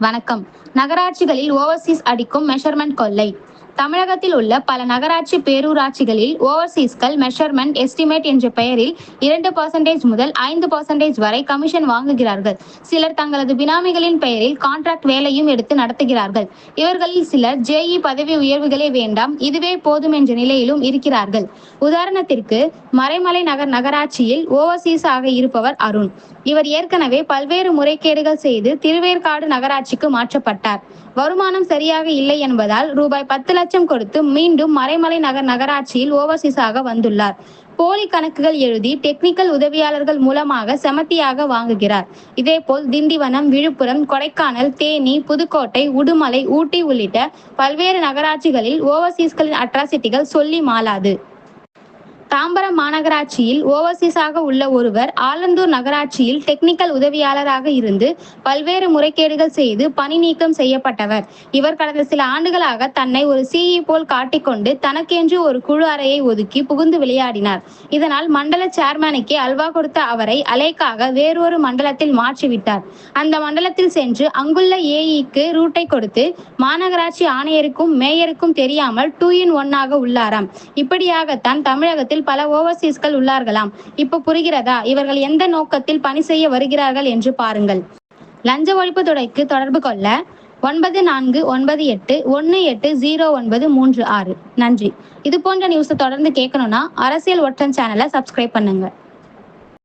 வணக்கம். நகராட்சிகளில் ஓவர்சீஸ் அடிக்கும் மெஷர்மெண்ட் கொள்ளை. தமிழகத்தில் உள்ள பல நகராட்சி பேரூராட்சிகளில் ஓவர்சீஸ்கள் மெஷர்மெண்ட் எஸ்டிமேட் என்ற பெயரில் இரண்டு பர்சன்டேஜ் முதல் ஐந்து பர்சன்டேஜ் வரை கமிஷன் வாங்குகிறார்கள். சிலர் தங்களது பினாமிகளின் பெயரில் கான்ட்ராக்ட் வேலையும் எடுத்து நடத்துகிறார்கள். இவர்களில் சிலர் ஜேஇ பதவி உயர்வுகளே வேண்டாம் இதுவே போதும் என்ற நிலையிலும் இருக்கிறார்கள். உதாரணத்திற்கு மறைமலை நகர் நகராட்சியில் ஓவர்சீஸ் ஆக இருப்பவர் அருண். இவர் ஏற்கனவே பல்வேறு முறைகேடுகள் செய்து திருவேற்காடு நகராட்சிக்கு மாற்றப்பட்டார். வருமானம் சரியாக இல்லை என்பதால் ரூபாய் பத்து லட்சம் கொடுத்து மீண்டும் மறைமலை நகர் நகராட்சியில் ஓவர்சீஸாக வந்துள்ளார். போலி கணக்குகள் எழுதி டெக்னிக்கல் உதவியாளர்கள் மூலமாக செமத்தியாக வாங்குகிறார். இதேபோல் திண்டிவனம் விழுப்புரம் கொடைக்கானல் தேனி புதுக்கோட்டை உடுமலை ஊட்டி உள்ளிட்ட பல்வேறு நகராட்சிகளில் ஓவர்சீஸ்களின் அட்ராசிட்டிகள் சொல்லி மாளாது. தாம்பரம் மாநகராட்சியில் ஓவர்சீஸாக உள்ள ஒருவர் ஆலந்தூர் நகராட்சியில் டெக்னிக்கல் உதவியாளராக இருந்து பல்வேறு முறைகேடுகள் செய்து பணி நீக்கம் செய்யப்பட்டவர். இவர் கடந்த சில ஆண்டுகளாக தன்னை ஒரு சிஇ போல் காட்டிக்கொண்டு தனக்கென்று ஒரு குழு அறையை ஒதுக்கி புகுந்து விளையாடினார். இதனால் மண்டல சேர்மனுக்கே அல்வா கொடுத்த அவரை அலைக்காக வேறொரு மண்டலத்தில் மாற்றிவிட்டார். அந்த மண்டலத்தில் சென்று அங்குள்ள ஏஇக்கு ரூட்டை கொடுத்து மாநகராட்சி ஆணையருக்கும் மேயருக்கும் தெரியாமல் டூ இன் ஒன்னாக உள்ளாராம். இப்படியாகத்தான் தமிழகத்தில் பல ஓவர்சீஸ்கள் உள்ளார்களாம். இப்போ புரிகிறதா? இவர்கள் எந்த நோக்கத்தில் பணி செய்ய வருகிறார்கள் என்று பாருங்கள். லஞ்ச ஒழிப்பு துறைக்கு தொடர்பு கொள்ள ஒன்பது நான்கு ஒன்பது எட்டு ஒன்று எட்டு ஜீரோ ஒன்பது மூன்று ஆறு. நன்றி. இது போன்ற நியூஸை தொடர்ந்து கேட்கணும்னா அரசியல் ஒற்றன் சேனலை சப்ஸ்கிரைப் பண்ணுங்க.